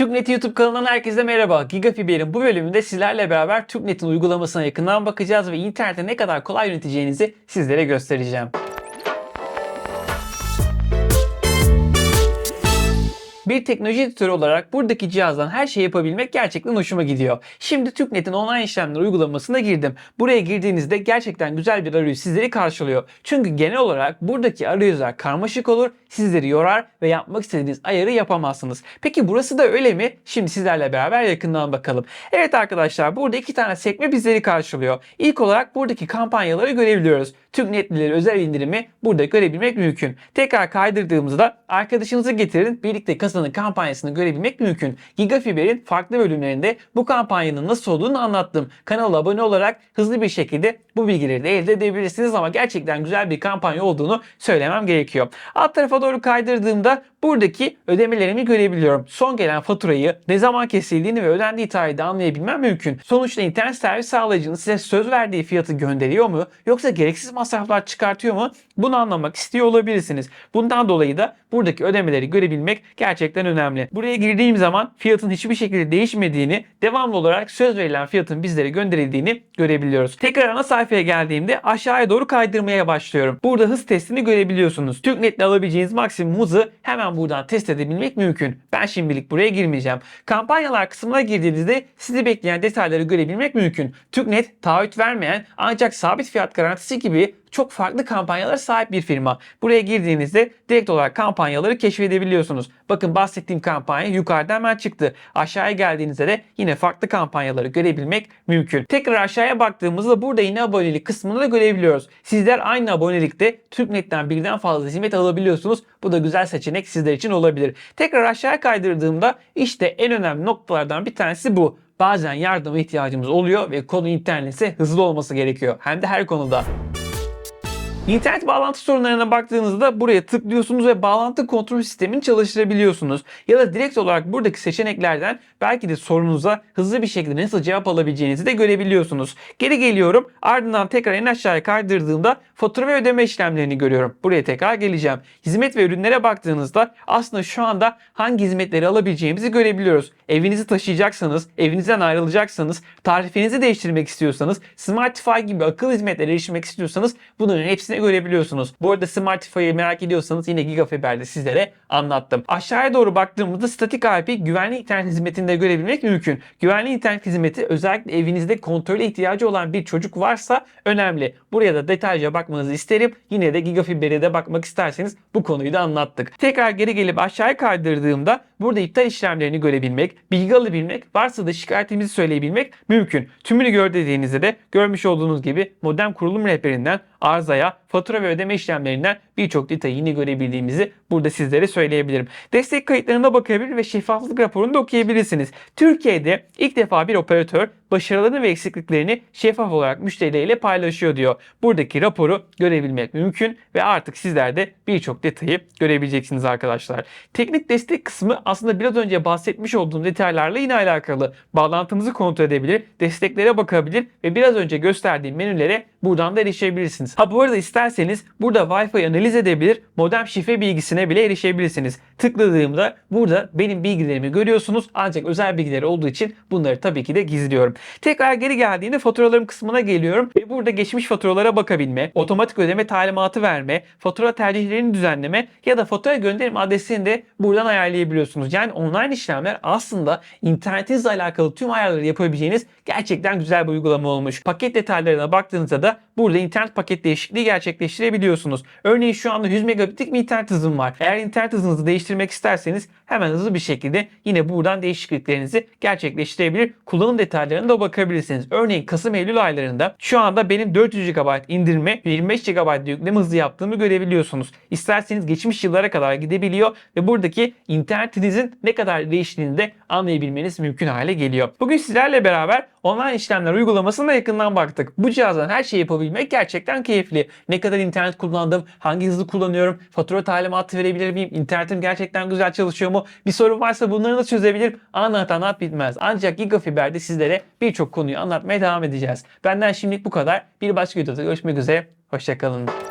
TürkNet YouTube kanalından herkese merhaba. Gigafiber'in bu bölümünde sizlerle beraber TürkNet'in uygulamasına yakından bakacağız ve internete ne kadar kolay yöneteceğinizi sizlere göstereceğim. Bir teknoloji editörü olarak buradaki cihazdan her şeyi yapabilmek gerçekten hoşuma gidiyor. Şimdi TürkNet'in online işlemler uygulamasına girdim. Buraya girdiğinizde gerçekten güzel bir arayüz sizleri karşılıyor. Çünkü genel olarak buradaki arayüzler karmaşık olur, sizleri yorar ve yapmak istediğiniz ayarı yapamazsınız. Peki burası da öyle mi? Şimdi sizlerle beraber yakından bakalım. Evet arkadaşlar burada iki tane sekme bizleri karşılıyor. İlk olarak buradaki kampanyaları görebiliyoruz. TürkNetlileri özel indirimi burada görebilmek mümkün. Tekrar kaydırdığımızda arkadaşınızı getirin birlikte kasanın kampanyasını görebilmek mümkün. Gigafiber'in farklı bölümlerinde bu kampanyanın nasıl olduğunu anlattım. Kanala abone olarak hızlı bir şekilde bu bilgileri de elde edebilirsiniz ama gerçekten güzel bir kampanya olduğunu söylemem gerekiyor. Alt tarafa doğru kaydırdığımda buradaki ödemelerimi görebiliyorum. Son gelen faturayı ne zaman kesildiğini ve ödendiği tarihi de anlayabilmem mümkün. Sonuçta internet servis sağlayıcınız size söz verdiği fiyatı gönderiyor mu yoksa gereksiz masraflar çıkartıyor mu? Bunu anlamak istiyor olabilirsiniz. Bundan dolayı da buradaki ödemeleri görebilmek gerçekten önemli. Buraya girdiğim zaman fiyatın hiçbir şekilde değişmediğini, devamlı olarak söz verilen fiyatın bizlere gönderildiğini görebiliyoruz. Tekrar ana sayfaya geldiğimde aşağıya doğru kaydırmaya başlıyorum. Burada hız testini görebiliyorsunuz. TürkNet'le alabileceğiniz maksimum hızı hemen buradan test edebilmek mümkün. Ben şimdilik buraya girmeyeceğim. Kampanyalar kısmına girdiğinizde sizi bekleyen detayları görebilmek mümkün. TürkNet taahhüt vermeyen ancak sabit fiyat garantisi gibi çok farklı kampanyalara sahip bir firma. Buraya girdiğinizde direkt olarak kampanyaları keşfedebiliyorsunuz. Bakın bahsettiğim kampanya yukarıda hemen çıktı. Aşağıya geldiğinizde de yine farklı kampanyaları görebilmek mümkün. Tekrar aşağıya baktığımızda burada yine abonelik kısmını da görebiliyoruz. Sizler aynı abonelikte TürkNet'ten birden fazla hizmet alabiliyorsunuz. Bu da güzel seçenek sizler için olabilir. Tekrar aşağıya kaydırdığımda işte en önemli noktalardan bir tanesi bu bazen yardıma ihtiyacımız oluyor ve konu internetse hızlı olması gerekiyor. Hem de her konuda. İnternet bağlantı sorunlarına baktığınızda buraya tıklıyorsunuz ve bağlantı kontrol sistemini çalıştırabiliyorsunuz. Ya da direkt olarak buradaki seçeneklerden belki de sorunuza hızlı bir şekilde nasıl cevap alabileceğinizi de görebiliyorsunuz. Geri geliyorum ardından tekrar en aşağıya kaydırdığımda fatura ve ödeme işlemlerini görüyorum. Buraya tekrar geleceğim. Hizmet ve ürünlere baktığınızda aslında şu anda hangi hizmetleri alabileceğimizi görebiliyoruz. Evinizi taşıyacaksanız, evinizden ayrılacaksanız, tarifinizi değiştirmek istiyorsanız, Smartify gibi akıllı hizmetlere erişmek istiyorsanız bunların hepsini görebiliyorsunuz. Bu arada Smartify'ı merak ediyorsanız yine Gigafiber'de sizlere anlattım. Aşağıya doğru baktığımızda statik IP güvenli internet hizmetinde görebilmek mümkün. Güvenli internet hizmeti özellikle evinizde kontrole ihtiyacı olan bir çocuk varsa önemli. Buraya da detaylıca bakmanızı isterim. Yine de Gigafiber'e de bakmak isterseniz bu konuyu da anlattık. Tekrar geri gelip aşağıya kaydırdığımda burada iptal işlemlerini görebilmek, bilgi alabilmek, varsa da şikayetimizi söyleyebilmek mümkün. Tümünü gör dediğinizde de görmüş olduğunuz gibi modem kurulum rehberinden arızaya, fatura ve ödeme işlemlerinden birçok detayı yine görebildiğimizi burada sizlere söyleyebilirim. Destek kayıtlarına bakabilir ve şeffaflık raporunu da okuyabilirsiniz. Türkiye'de ilk defa bir operatör başarılarını ve eksikliklerini şeffaf olarak müşterileriyle paylaşıyor diyor. Buradaki raporu görebilmek mümkün ve artık sizler de birçok detayı görebileceksiniz arkadaşlar. Teknik destek kısmı aslında biraz önce bahsetmiş olduğum detaylarla yine alakalı. Bağlantınızı kontrol edebilir, desteklere bakabilir ve biraz önce gösterdiğim menülere buradan da erişebilirsiniz. Ha bu arada isterseniz burada Wi-Fi analiz edebilir, modem şifre bilgisine bile erişebilirsiniz. Tıkladığımda burada benim bilgilerimi görüyorsunuz ancak özel bilgileri olduğu için bunları tabii ki de gizliyorum. Tekrar geri geldiğinde faturalarım kısmına geliyorum ve burada geçmiş faturalara bakabilme, otomatik ödeme talimatı verme, fatura tercihlerini düzenleme ya da fatura gönderim adresini de buradan ayarlayabiliyorsunuz. Yani online işlemler aslında internetinizle alakalı tüm ayarları yapabileceğiniz gerçekten güzel bir uygulama olmuş. Paket detaylarına baktığınızda da burada internet paket değişikliği gerçekleştirebiliyorsunuz. Örneğin şu anda 100 megabitlik bir internet hızım var. Eğer internet hızınızı değiştirmek isterseniz hemen hızlı bir şekilde yine buradan değişikliklerinizi gerçekleştirebilir. Kullanım detaylarına da bakabilirsiniz. Örneğin Kasım-Eylül aylarında şu anda benim 400 GB indirme ve 25 GB yükleme hızı yaptığımı görebiliyorsunuz. İsterseniz geçmiş yıllara kadar gidebiliyor ve buradaki internetinizin ne kadar değiştiğini de anlayabilmeniz mümkün hale geliyor. Bugün sizlerle beraber online işlemler uygulamasına yakından baktık. Bu cihazdan her şeyi yapabilmek gerçekten keyifli. Ne kadar internet kullandım, hangi hızı kullanıyorum, fatura talimatı verebilir miyim, internetim gerçekten güzel çalışıyor mu? Bir sorun varsa bunları da çözebilirim. Anlat anlat bitmez. Ancak Gigafiber'de sizlere birçok konuyu anlatmaya devam edeceğiz. Benden şimdilik bu kadar. Bir başka videoda görüşmek üzere. Hoşçakalın.